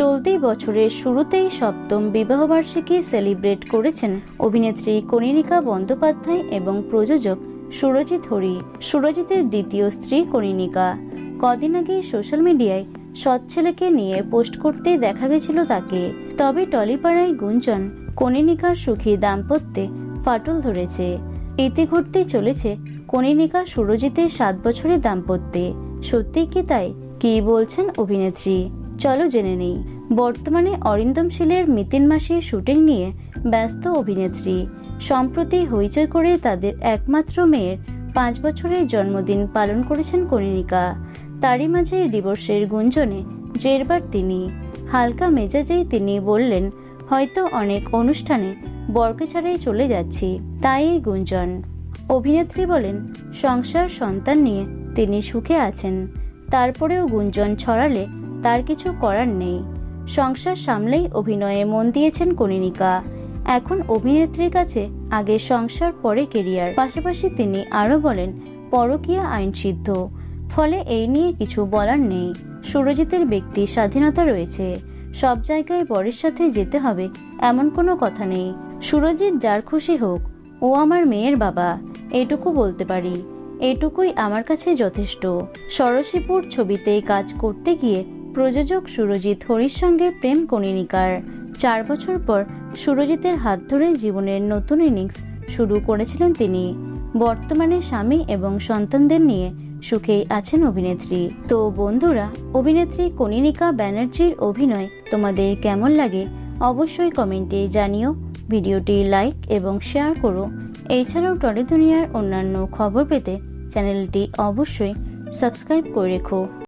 চলতি বছরের শুরুতেই সপ্তম বিবাহবার্ষিকী সেলিব্রেট করেছেন অভিনেত্রী কনিনিকা বন্দ্যোপাধ্যায় এবং প্রযোজক সুরজিৎ হরি। সুরজিতের দ্বিতীয় স্ত্রী কনিনিকা। কদিন আগে সোশ্যাল মিডিয়ায় সৎ ছেলেকে নিয়ে পোস্ট করতেই দেখা গেছিল তাকে। তবে টলিপাড়ায় গুঞ্জন, কনিনিকার সুখী দাম্পত্যে ফাটল ধরেছে। এতে ঘটতে চলেছে কনিনিকা সুরজিতের সাত বছরের দাম্পত্যে। সত্যি কি তাই? কি বলছেন অভিনেত্রী? চলো জেনে নেই। বর্তমানে অরিন্দম শীলের মিতিন মাসির শুটিং নিয়ে ব্যস্ত অভিনেত্রী। সম্প্রতি হইচই করে তাদের একমাত্র মেয়ের পাঁচ বছরের জন্মদিন পালন করেছেন কনিনিকা তারই মাঝে ডিভোর্সের গুঞ্জনে জেরবার তিনি। হালকা মেজাজেই তিনি বললেন, হয়তো অনেক অনুষ্ঠানে বরকে ছাড়াই চলে যাচ্ছি। তাই এই গুঞ্জন। অভিনেত্রী বলেন, সংসার, সন্তান নিয়ে তিনি সুখে আছেন। তারপরেও গুঞ্জন ছড়ালে তার কিছু করার নেই। সংসার সামলেই অভিনয়ে মন দিয়েছেন কনিনিকা এখন অভিনেত্রীর কাছে আগে সংসার, পরে কেরিয়ার। পাশাপাশি তিনি আরও বলেন, পরকীয়া আইন সিদ্ধ। ফলে এই নিয়ে কিছু বলার নেই। সুরজিতের ব্যক্তি স্বাধীনতা রয়েছে। সব জায়গায় বরের সাথে যেতে হবে এমন কোনো কথা নেই। সুরজিৎ যার খুশি হোক, ও আমার মেয়ের বাবা। এটুকু বলতে পারি। এটুকুই আমার কাছে যথেষ্ট। সরসীপুর ছবিতে কাজ করতে গিয়ে প্রযোজক সুরজিৎ হরির সঙ্গে প্রেম কনিনিকার চার বছর পর সুরজিতের হাত ধরে জীবনের নতুন ইনিংস শুরু করেছিলেন তিনি। বর্তমানে স্বামী এবং সন্তানদের নিয়ে সুখেই আছেন অভিনেত্রী। তো বন্ধুরা, অভিনেত্রী কনিনিকা ব্যানার্জির অভিনয় তোমাদের কেমন লাগে অবশ্যই কমেন্টে জানিও। ভিডিওটি লাইক এবং শেয়ার করো। এছাড়াও টলি দুনিয়ার অন্যান্য খবর পেতে চ্যানেলটি অবশ্যই সাবস্ক্রাইব করে রেখো।